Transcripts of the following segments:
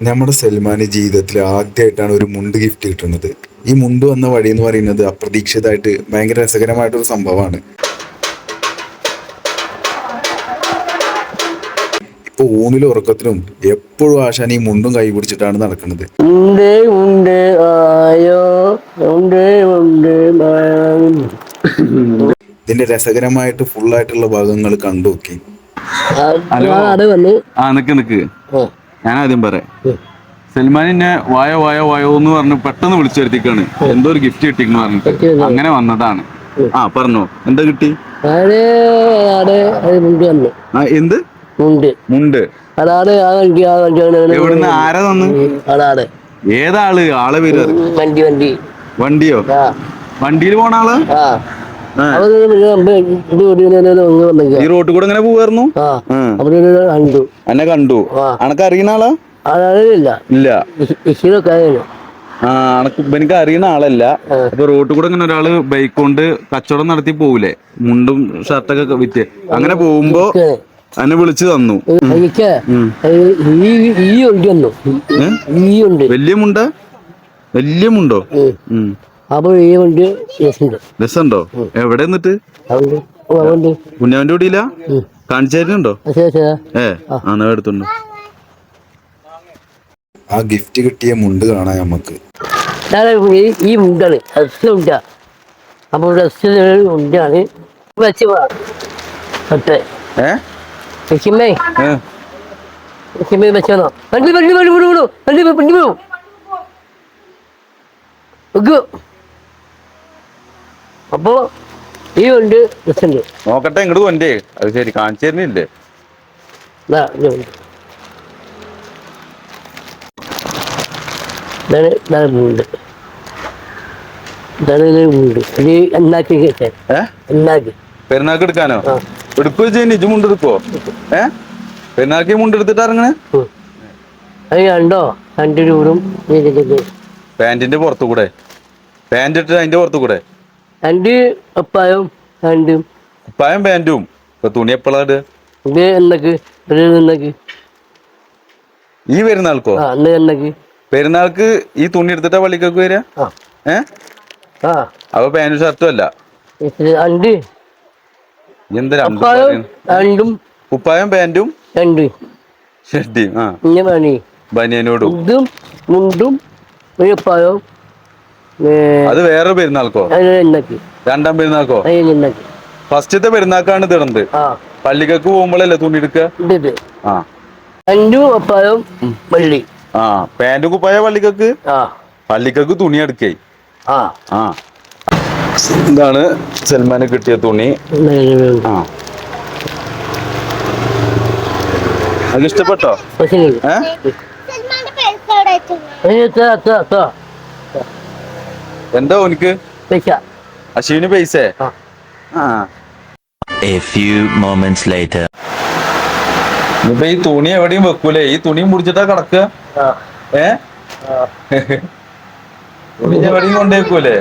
നമ്മുടെ സൽമാന് ജീവിതത്തിൽ ആദ്യമായിട്ടാണ് ഒരു മുണ്ട് ഗിഫ്റ്റ് കിട്ടുന്നത്. ഈ മുണ്ട് വന്ന വഴി എന്ന് പറയുന്നത് അപ്രതീക്ഷിതമായിട്ട് ഭയങ്കര രസകരമായിട്ടൊരു സംഭവമാണ്. ഇപ്പൊ ഊണിലും ഉറക്കത്തിലും എപ്പോഴും ആശാൻ ഈ മുണ്ടും കൈ പിടിച്ചിട്ടാണ് നടക്കുന്നത്. ഉണ്ട് ഉണ്ട് ആയോ? ഉണ്ട് ഉണ്ട് മായം. ഇതിന്റെ രസകരമായിട്ട് ഫുള്ളായിട്ടുള്ള ഭാഗങ്ങൾ കണ്ടു നോക്കി. ആ, ഞാൻ വന്നു. ആ നിക്ക് നിക്ക്. ഞാൻ ആദ്യം പറയാം. സൽമാൻ എന്നെ വായോ വായോ വായോ എന്ന് പറഞ്ഞ് പെട്ടെന്ന് വിളിച്ചു വരുത്തിക്കാണ് എന്തോ ഒരു ഗിഫ്റ്റ് കിട്ടി പറഞ്ഞിട്ട്. അങ്ങനെ വന്നതാണ്. ആ പറഞ്ഞോ. എന്താ കിട്ടി? എന്ത്? മുണ്ട്. എവിടുന്ന്? ആരാ തന്ന്? ഏതാൾ? ആളെ പേര് വണ്ടി വണ്ടി. വണ്ടിയോ? വണ്ടിയിൽ പോണ ആൾ? ഈ റോട്ടിൽ കൂടെ ഇങ്ങനെ പോവായിരുന്നു? കണ്ടു. എന്നെ കണ്ടു. അനക്ക് അറിയുന്ന ആളാ? ഇല്ല. അനക്ക് എനിക്ക് അറിയുന്ന ആളല്ല. അപ്പൊ റോട്ടിൽ കൂടെ ഇങ്ങനെ ഒരാൾ ബൈക്ക് കൊണ്ട് കച്ചവടം നടത്തി പോവില്ലേ? മുണ്ടും ഷർട്ടൊക്കെ വിറ്റ്. അങ്ങനെ പോകുമ്പോ എന്നെ വിളിച്ചു തന്നു. വലിയ മുണ്ട? വലിയ മുണ്ടോ. അപ്പോൾ ഈ വണ്ടി ഉണ്ട് രസമുണ്ടോ എവിടെ നിന്നിട്ട് കുഞ്ഞാവിന്റെ കൂടിയില്ല ശരി ഏ ആണോ എടുത്തുണ്ടോ ആ ഗിഫ്റ്റ് കിട്ടിയ മുണ്ട് കാണാൻ നമുക്ക് ഈ മുണ്ടാണ് ഡ്രസ് മുണ്ട അപ്പോൾ ഡ്രസ് ഉണ്ടാണ് വെച്ച് പറ്റേ ഏ വെക്കുമ്പേ വെച്ചോ വണ്ടി വണ്ടി വണ്ടി വിടൂ വിടൂ വണ്ടി വണ്ടി വിടൂ അപ്പോൾ ഈ ഉണ്ട് ഉണ്ട് നോക്കട്ടെ ഇങ്ങോട്ട് കൊണ്ടേ അത് ശരി കാണിച്ചു തരുന്നില്ലേ? ഉണ്ട്. പെരുന്നാൾക്ക് എടുക്കാനോ? എടുക്കോ ചെയ്യുന്നു ഇജ് മുണ്ട് എടുക്കോ? ഏ? പെരുന്നാക്കി മുണ്ട് എടുത്തിട്ട് ഇറങ്ങണേ? ഉം. അത് കണ്ടോ? രണ്ട് രൂപയും പാന്റിന്റെ പുറത്തു കൂടെ പാന്റ് ഇട്ടിട്ട് അതിന്റെ പുറത്തു കൂടെ രണ്ട് അപ്പായും ഇപ്പൊ തുണി എപ്പോഴാ ഇടുക ഇത് എന്നക്ക് ഒരു എന്നക്ക്. ഈ പെരുന്നാൾക്കോ? ആ അന്ന് എന്നക്ക്. പെരുന്നാൾക്ക് ഈ തുണി എടുത്തിട്ടാ പള്ളിക്കൊക്കെ വരിക ആ. ഏ? ആ. അപ്പൊ പാന്റും ഷർട്ടും അല്ല. ഇത് രണ്ട്. എന്താ രണ്ടും അപ്പായും പറയുന്നെ? രണ്ടും. കുപ്പായം പാന്റും? രണ്ട്. ഷർട്ടിയും ആ. പണി ബനിയനോടും. ഇതും മുണ്ടും ഒരു അപ്പായും. അത് വേറെ പെരുന്നാൾക്കോ? രണ്ടാം പെരുന്നാൾക്കോ? ഫസ്റ്റത്തെ പെരുന്നാൾക്കാണ് തിടന്ത് ആ. പള്ളിക്കൊക്കെ പോകുമ്പോഴല്ലേ തുണി എടുക്കുക? ഇത് ഇത്. ആ. രണ്ടും അപ്പായും വെള്ളി. ആ. പാന്റ് കുപ്പായ പള്ളിക്കൊക്കെ? പള്ളിക്കൊക്കെ തുണി എടുക്കേ. ആ. ഇതാണ് സൽമാന് കിട്ടിയ തുണി. ആ. അത് ഇഷ്ടപ്പെട്ടോ? ഏ സൽമാന്റെ പൈസ എവിടെ വെച്ചത്? എത്ര എത്ര എത്ര എന്താ ഓനിക്ക്? അശ്വിന് പൈസേ? ആ. A few moments later. ഇനിയിപ്പൊ ഈ തുണി എവിടെയും വെക്കൂലേ? ഈ തുണിയും മുടിച്ചിട്ടാ കിടക്കുക. ഏ? തുണി എവിടെയും കൊണ്ടുവെക്കൂലേ?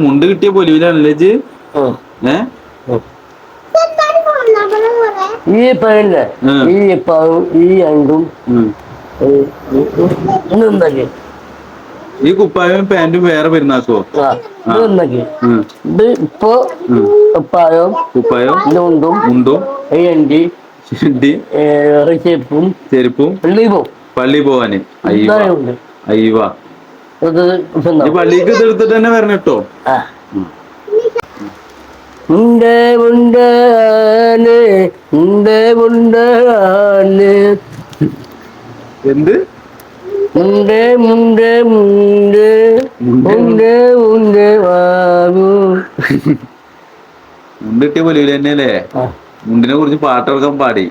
മുണ്ട് കിട്ടിയ പൊലിവിലാണല്ലേ ഈ പഴല്ലേ ഈ പാവും ഈ രണ്ടും ഈ കുപ്പായവും പാന്റും വേറെ പെരുന്നാക്കോ? ഇത് ഇപ്പോ ഉപ്പായും കുപ്പായം ഇതുണ്ടും മുണ്ടും ഈ അണ്ടി ഷെഡി ചെപ്പും ചെരുപ്പും വെള്ളിപ്പോ പള്ളി പോവാന്. അയ്യോ അയ്യോ. പള്ളിക്ക് ഇതെടുത്തിട്ട് തന്നെ വരണം കേട്ടോ ആ. ഉണ്ട് ഉണ്ട് ഉണ്ട് ഉണ്ട് എന്ത്? ഉണ്ട് ഉണ്ട് ഉണ്ട് ഉണ്ട് ഉണ്ട് ബാബു പോലെ തന്നെയല്ലേ. മുണ്ടിനെ കുറിച്ച് പാട്ടിറക്കാൻ പാടി.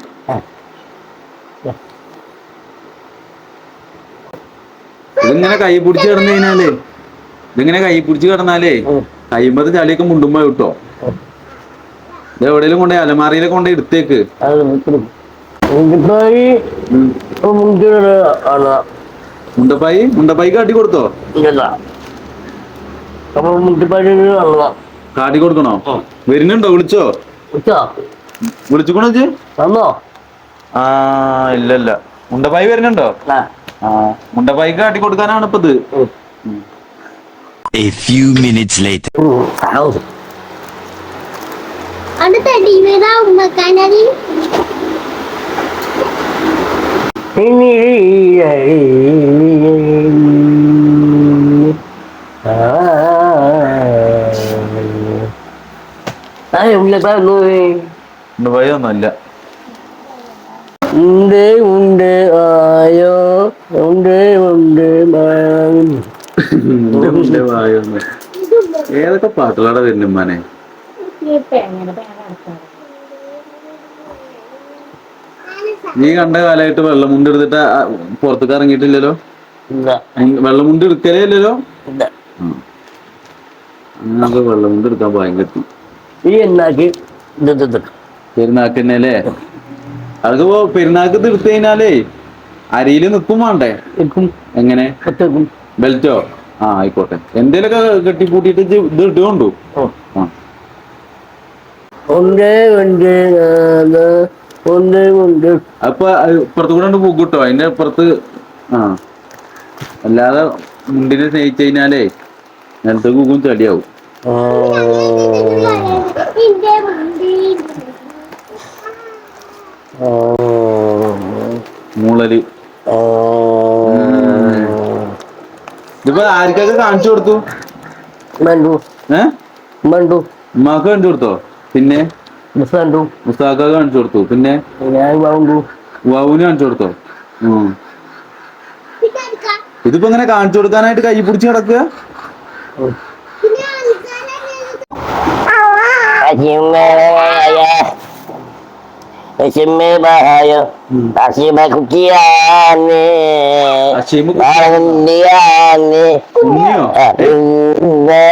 ഇതിങ്ങനെ കൈ പിടിച്ച് കിടന്നു കഴിഞ്ഞാലേ ഇതിങ്ങനെ കൈ പിടിച്ച് കിടന്നാലേ. കൈമ്പത് ചളിയൊക്കെ മുണ്ടുമ്പോ കിട്ടോ ഇത് എവിടെയെങ്കിലും കൊണ്ടേ അലമാറിയിലെ കൊണ്ടേ എടുത്തേക്ക്. മുണ്ടപ്പായി മുണ്ടപ്പായി? കാട്ടി കൊടുത്തോ? കാട്ടി കൊടുക്കണോ? വരുന്നുണ്ടോ? വിളിച്ചോ? വിളിച്ചോ? വിളിച്ചുക്കണോ? വന്നോ? ആ ഇല്ലല്ല. ഇല്ല മുണ്ടപ്പായി വരുന്നുണ്ടോ? ആ. മുണ്ടപ്പായി കാട്ടി കൊടുക്കാനാണ് ഇപ്പത് ഇത് A few minutes later. ഒന്നുമല്ല ഉണ്ട് ഉണ്ട് ആയോ ഉണ്ട് ഉണ്ട്. ഏതൊക്കെ പാട്ടുകളാണ് വരുന്നുമ്മാനെ നീ കണ്ട കാലമായിട്ട് വെള്ളമുണ്ട് എടുത്തിട്ട് ആ പുറത്തേക്ക് ഇറങ്ങിയിട്ടില്ലല്ലോ? വെള്ളം മുണ്ട്- എടുക്കലേ ഇല്ലല്ലോ? ഇല്ല. നമുക്ക് വെള്ളമുണ്ട് എടുക്കാൻ ഭയങ്കര ഈ എന്നാക്കി. പെരുന്നാക്ക് തന്നെ അല്ലേ അതൊക്കെ പെരുന്നാക്ക് ഇത് കഴിഞ്ഞാലേ അരിയിൽ നിൽക്കും വേണ്ടേ? എങ്ങനെ? ബെൽറ്റോ ആ ആയിക്കോട്ടെ. എന്തേലൊക്കെ കെട്ടിപ്പൂട്ടിട്ട് ഇത് ഇട്ടുകൊണ്ടു. ആ. ഉണ്ട് ഉണ്ട് നാല്, ഉണ്ട് ഉണ്ട്. അപ്പൊ പുറത്തു ഇപ്പുറത്ത് കൂടെ കൊണ്ട് പോകും കേട്ടോ അതിന്റെ അപ്പുറത്ത് ആ. അല്ലാതെ മുണ്ടിനെ സ്നേഹിച്ചു കഴിഞ്ഞാലേ നിലത്തെ കൂക്കും ചടിയാവും. മൂളൽ. ഇതിപ്പോ ആർക്കൊക്കെ കാണിച്ചു കൊടുത്തു? മണ്ടു. ഏ? മണ്ടു. ഉമ്മാക്ക് കാണിച്ചു കൊടുത്തോ? പിന്നെ? ബസ് കണ്ടു. മുസ്താക്ക കാണിച്ചു കൊടുത്തു. പിന്നെ? ഞാൻ വവുന് കാണിച്ചു കൊടുത്തോ? ഇതിപ്പോ ഇങ്ങനെ കാണിച്ചു കൊടുക്കാനായിട്ട് കൈ പിടിച്ച് കിടക്കുക? പിന്നെ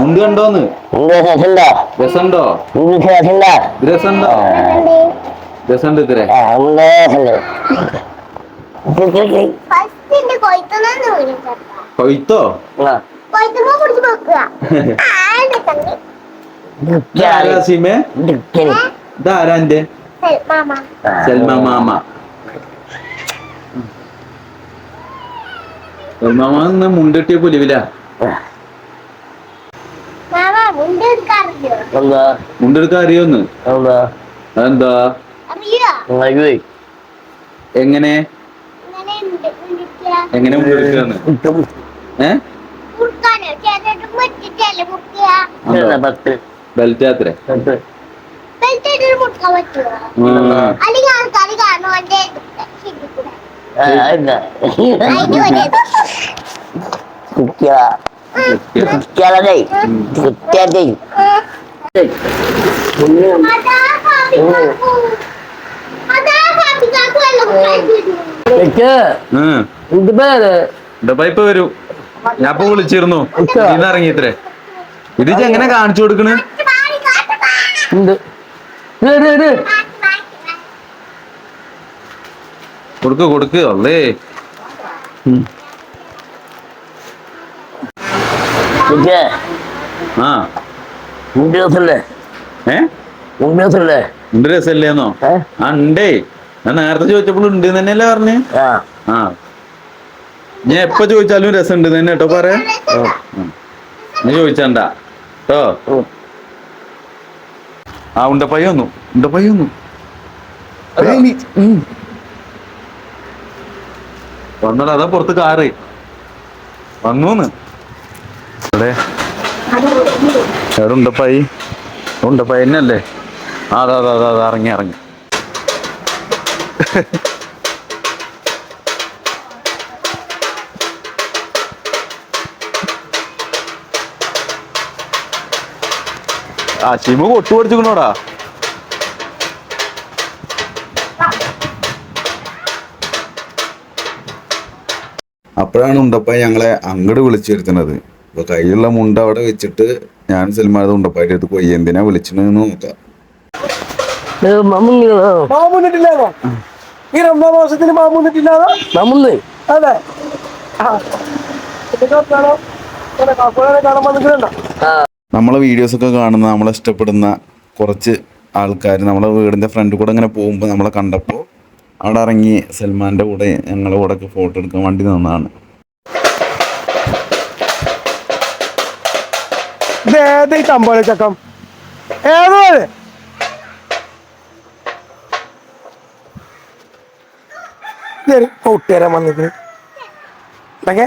മുണ്ട് കണ്ടോന്ന്? രസമുണ്ടോ? രസമുണ്ടോ? രസമുണ്ടോ? രസമുണ്ടോ? രസമുണ്ട് ഇത്രേ കൊയ്ത്തോ? ഇതാരാ സീമേ? ഇതാരാ എന്റെ സൽമ മാമ. മാമ മുണ്ടിട്ടിയ പുലിവില മുണ്ടെടുക്കാൻ അറിയോന്ന്? എന്താ? അതെന്താ? എങ്ങനെ? എങ്ങനെ മുണ്ടെടുക്കാന്ന്? ഇട്ടും ഏ? മുറുക്കാനോ? ചേട്ടൻ മുറ്റിട്ടല്ലേ മുറുക്കുക? ഉണ്ടോ? പത്ത്. ബെൽറ്റ് പത്ത്. ബെൽറ്റായിട്ട് മുറുക്കാൻ പറ്റുമോ. അല്ലെങ്കിൽ ആൾക്കാർ കാണും ഇപ്പൊ വരൂ. ഞാൻ ഇപ്പൊ വിളിച്ചിരുന്നു. ഇന്ന് ഇറങ്ങിയിത്രേ. ഇത് എങ്ങനെ കാണിച്ചു കൊടുക്കണ്? കൊടുക്ക് കൊടുക്ക് അല്ലേ ആ. ഉണ്ട് രസല്ലേന്നോ ഉണ്ടേ. ഞാൻ നേരത്തെ ചോദിച്ചപ്പോൾ ഉണ്ട് തന്നെയല്ലേ പറഞ്ഞ്? ആ. ആ. ഞാൻ എപ്പോ ചോദിച്ചാലും രസം ഉണ്ട് തന്നെ കേട്ടോ പറയാ. നീ ചോദിച്ചണ്ട കേട്ടോ. ആ. ഉണ്ടപ്പയ്യൊന്നു വന്നു ഉണ്ടപ്പൈ വന്നു ഏയ് നീ- ഉം. വന്നടാ അതാ പുറത്ത് കാറ്. വന്നൂന്ന്. എവിടെ എവിടെ ഉണ്ടപ്പായി ഉണ്ടപ്പായി എന്നല്ലേ അതാ അതാ അതാ അതാ, ഇറങ്ങി ഇറങ്ങി. ആ ശിമ കൊട്ടു പഠിച്ചിക്കണോടാ അപ്പോഴാണ് ഉണ്ടപ്പായി ഞങ്ങളെ അങ്ങോട്ട് വിളിച്ചു വരുത്തുന്നത് അപ്പൊ കയ്യിലുള്ള മുണ്ട അവിടെ വെച്ചിട്ട് ഞാൻ സൽമാൻ ഉണ്ടപ്പായിട്ട് എടുത്ത് പോയി. എന്തിനാ വിളിച്ചതെന്ന് നോക്കാം. മമ്മിങ്ങനെ മാമൂന്നിട്ടില്ലാതോ ഈ രണ്ടാം മാസത്തിന് മാമൂന്നിട്ടില്ലാതോ മമ്മുന്ന് അതെ. നമ്മളെ വീഡിയോസൊക്കെ കാണുന്ന നമ്മളെ ഇഷ്ടപ്പെടുന്ന കുറച്ച് ആൾക്കാർ നമ്മളെ വീടിന്റെ ഫ്രണ്ട് കൂടെ ഇങ്ങനെ പോകുമ്പോൾ നമ്മളെ കണ്ടപ്പോൾ അവിടെ ഇറങ്ങി സൽമാന്റെ കൂടെ ഞങ്ങളുടെ കൂടെ ഒക്കെ ഫോട്ടോ എടുക്കാൻ വണ്ടി നിന്നാണ്. ഈ തമ്പോല ചക്കം? ഏതോ കൂട്ടുകാരൻ വന്നിട്ട് എന്തൊക്കെ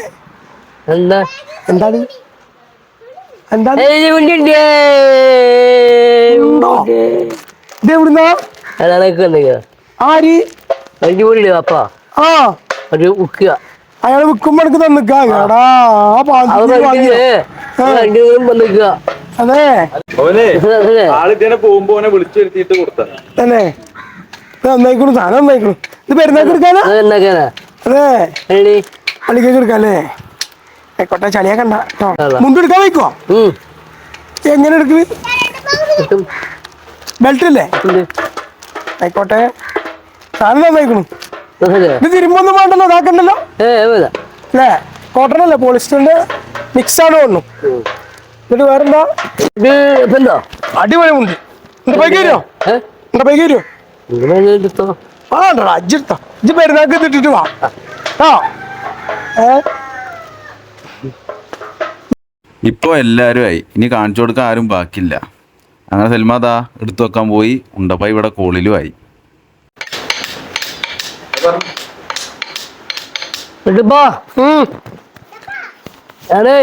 എന്താ? എന്താണ്? എന്താണ്? ഇത് എവിടുന്നാ? ആര്? അപ്പാ. ആ. ഒരു ഉക്കുക അയാൾ വിൽക്കുമ്പോ എനിക്ക് അത് പോകുമ്പോ വിളിച്ചു വരുത്തിയിട്ട് കൊടുത്ത. നന്നായിക്കണു സാധനം നന്നായിക്കണു ഇത് പെരുന്നാൾക്ക് എടുക്കാനാ? അതെ എടുക്കാല്ലേ ആയിക്കോട്ടെ അതാ. മുണ്ടെടുക്കാൻ വയ്ക്കോ? എങ്ങനെ എടുക്കണ് കിട്ടും. ബെൽറ്റ് അല്ലേ ആയിക്കോട്ടെ. സാധനം നന്നായിക്കണു ഇത് തിരുമ്പൊന്നും വേണ്ടല്ലോ ഇതാക്കണ്ടല്ലോ. ഏ വേണ്ട അല്ലേ കോട്ടൺ അല്ലേ പോളിസ്റ്ററിന്റെ മിക്സ് ആണ് തോന്നുന്നു. എന്നിട്ട് വേറെന്താ? ഇത് ഇപ്പെന്തോ അടിപൊളി മുണ്ട്. എന്റെ പൈക്ക് വരുമോ ഏ? എന്റെ പൈക്ക് വരുമോ ഇങ്ങനെ എടുത്തോ ആ ഉണ്ടോ അജ്ജിട്ടോ ഇജ്ജ് പെരുന്നാൾക്ക് ഇത് ഇട്ടിട്ട് വാ. ആ. ഏ? ഇപ്പോൾ എല്ലാവരും ആയി. ഇനി കാണിച്ചു കൊടുക്കാൻ ആരും ബാക്കിയില്ല. അങ്ങനെ സൽമാദാ എടുത്തു വെക്കാൻ പോയി. ഉണ്ടപ്പ ഇവിടെ കോളിലും ആയി. ആണേ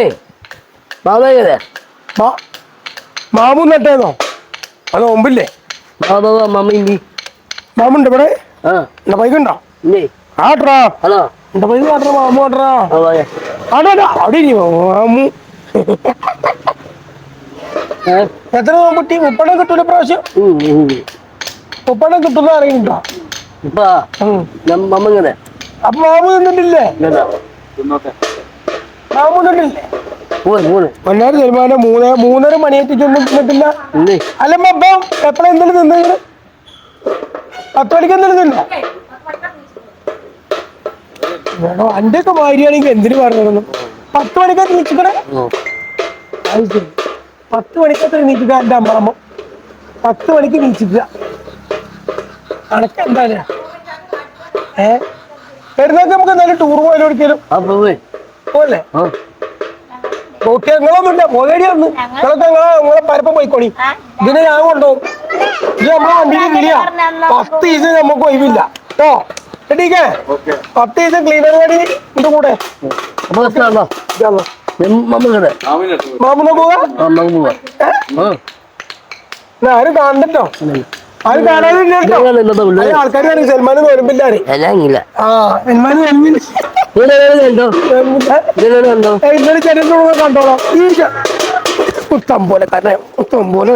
ബാബയല്ലേ മാ- മാമു നട്ടേന്നോ അത് മുമ്പില്ലേ ബാബാ മമ്മി മാമുണ്ട് ഇവിടെ? എന്റെ പൈക്ക് ഉണ്ടോ ആട്രാ ഹലോ. എന്റെ പൈക്ക് കാട്ടറ മാമു ആട്രാ ആടാ അവിടെ ഇനി മാമു. എത്ര നോമ്പട്ടി മുപ്പണം കിട്ടൂല പ്രാവശ്യം? മുപ്പണം കിട്ടുന്ന അറിയുന്നുണ്ടോ മമ്മ ഇങ്ങനെ. അപ്പൊ മാമു നിന്നിട്ടില്ലേ? മാമു നിന്നിട്ടില്ലേ? പൊന്നാറ് തീരുമാനം മൂന്ന് മൂന്നര മണിയെത്തിച്ചൊന്നും നിന്നിട്ടില്ല? ഇല്ലേ? അല്ല അപ്പം എപ്പോഴും എന്തെങ്കിലും നിന്നു പത്ത് മണിക്ക് എന്തെങ്കിലും നിന്നോ? വേണോ അന്റെ ഒക്കെ മാരിയാണെങ്കിൽ എന്തിനു പറഞ്ഞു പത്ത് മണിക്കകത്ത് നിൽക്കണേ അത് ശരി. പത്ത് മണിക്കകത്ത് നീക്കുക എന്റെ അമ്മാമ്മ പത്ത് മണിക്ക് നീച്ചിക്കുക കണക്ക് എന്താണ് ഏ? പെരുന്നാൾക്ക് നമുക്ക് എന്തായാലും ടൂർ പോയാലും ഒരിക്കലും. പോലെ ഓക്കെ നിങ്ങളൊന്നുമില്ല. പോകേടി വന്ന്. നിങ്ങളൊക്കെ നിങ്ങളെ നിങ്ങളെ പരപ്പം പോയിക്കോണി ഇതിനെ ഞാൻ കൊണ്ടുപോകും. ഇത് നമ്മളെ വണ്ടിയിൽ കിളിയാ പത്ത് ദിവസം നമുക്ക് ഒഴിവില്ല. കേട്ടോ? ടീക്കേ പത്ത് ദിവസം ക്ലീനർ വേണ്ടി ഇത് കൂടെ. മാമുന്ന പോവാ? ആരും കാണണ്ടോ ആൾക്കാർ സൽമാൻ ഇല്ല ആ സൽമാൻ ഇന്നലെ ചെറിയ കണ്ടോളാം. ഈ പുത്തം പോലെ കാരണം പുത്തം പോലെ.